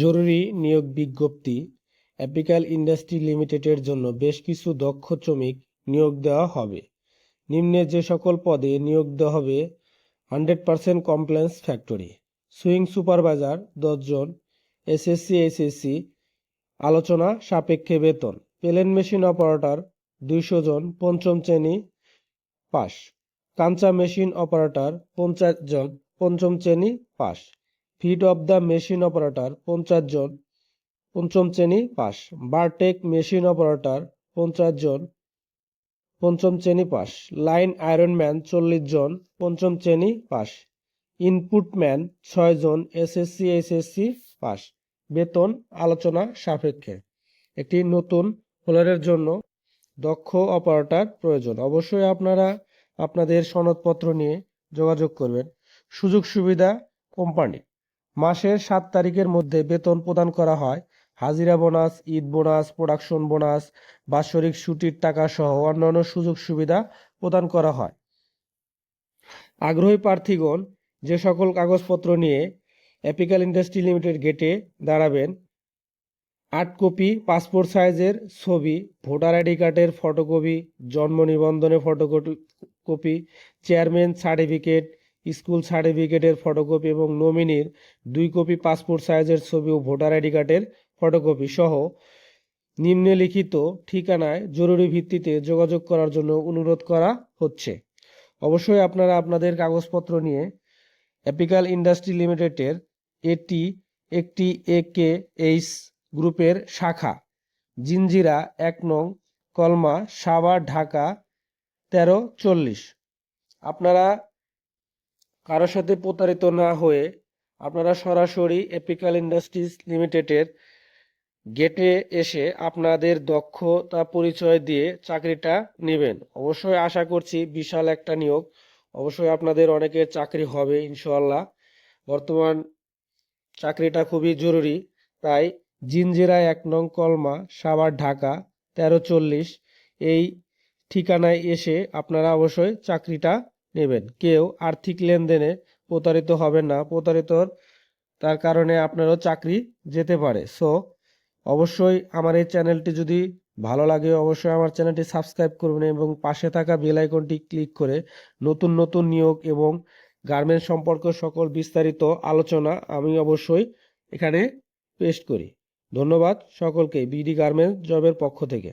জরুরি নিয়োগ বিজ্ঞপ্তি অ্যাপিক্যাল ইন্ডাস্ট্রি লিমিটেডের জন্য বেশ কিছু দক্ষ শ্রমিক নিয়োগ দেওয়া হবে। নিম্নে যে সকল পদে নিয়োগ দেওয়া হবে, hundred percent compliance factory, sewing supervisor দশজন, এসএসসি এসএসসি আলোচনা সাপেক্ষে বেতন, প্লেন মেশিন অপারেটর দুইশো জন, পঞ্চম শ্রেণি পাস কাঞ্চা মেশিন অপারেটর পঞ্চাশ জন, পঞ্চম শ্রেণি pass. Fit of the machine operator পঞ্চাশ জন। পঞ্চম শ্রেণি পাস। বারটেক মেশিন অপারেটর পঞ্চাশ জন। পঞ্চম শ্রেণি পাস। লাইন আয়রনম্যান চল্লিশ জন। পঞ্চম শ্রেণি পাস। ইনপুটম্যান ছয় জন। SSC SSC pass. বেতন, আলোচনা সাপেক্ষে। একটি নতুন হোলারের জন্য দক্ষ অপারেটর প্রয়োজন। অবশ্যই আপনারা আপনাদের সনদপত্র নিয়ে যোগাযোগ করবেন। সুযোগ সুবিধা কোম্পানি। মাসের সাত তারিখের মধ্যে বেতন প্রদান করা হয়। হাজিরা bonus, Eid bonus, production bonus, বাৎসরিক ছুটির টাকা সহ অন্যান্য সুযোগ সুবিধা প্রদান করা হয়। আগ্রহী প্রার্থীগণ, যে সকল কাগজপত্র নিয়ে অ্যাপিক্যাল ইন্ডাস্ট্রি লিমিটেড গেটে দাঁড়াবেন, আট কপি পাসপোর্ট সাইজের ছবি, ভোটার আইডি কার্ডের ফটোকপি, জন্ম নিবন্ধনের ফটোকপি, চেয়ারম্যান সার্টিফিকেট স্কুল সার্টিফিকেটের ফটোকপি এবং নমিনির দুই কপি পাসপোর্ট সাইজের ছবি ও ভোটার আইডি কার্ডের ফটোকপি সহ নিম্নলিখিত ঠিকানায় জরুরি ভিত্তিতে যোগাযোগ করার জন্য অনুরোধ করা হচ্ছে। অবশ্যই আপনারা আপনাদের কাগজপত্র নিয়ে অ্যাপিক্যাল ইন্ডাস্ট্রি লিমিটেডের এটি একটি এ কে এইচ গ্রুপের শাখা জিঞ্জিরা এক নং, কলমা, সাভার, ঢাকা, তেরো চল্লিশ। আপনারা কারোর সাথে প্রতারিত না হয়ে আপনারা সরাসরি এপিক্যাল ইন্ডাস্ট্রিজ লিমিটেডের গেটে এসে আপনাদের দক্ষতা পরিচয় দিয়ে চাকরিটা নেবেন। অবশ্যই আশা করছি বিশাল একটা নিয়োগ। অবশ্যই আপনাদের অনেকের চাকরি হবে ইনশাল্লাহ বর্তমান চাকরিটা খুবই জরুরি। তাই জিনজিরা এক নং কলমা, সাভার, ঢাকা, তেরো চল্লিশ। এই ঠিকানায় এসে আপনারা অবশ্যই চাকরিটা নেবেন। কেউ আর্থিক লেনদেনে প্রতারিত হবেন না। প্রতারিতর, তার কারণে আপনারও চাকরি যেতে পারে। সো, অবশ্যই আমার এই চ্যানেলটি যদি ভালো লাগে, অবশ্যই আমার চ্যানেলটি সাবস্ক্রাইব করবেন এবং পাশে থাকা বেল আইকনটি ক্লিক করে নতুন নতুন নিয়োগ এবং গার্মেন্টস সম্পর্ক সকল বিস্তারিত আলোচনা আমি অবশ্যই এখানে পেস্ট করি। ধন্যবাদ সকলকে, বিডি গার্মেন্টস জবের পক্ষ থেকে।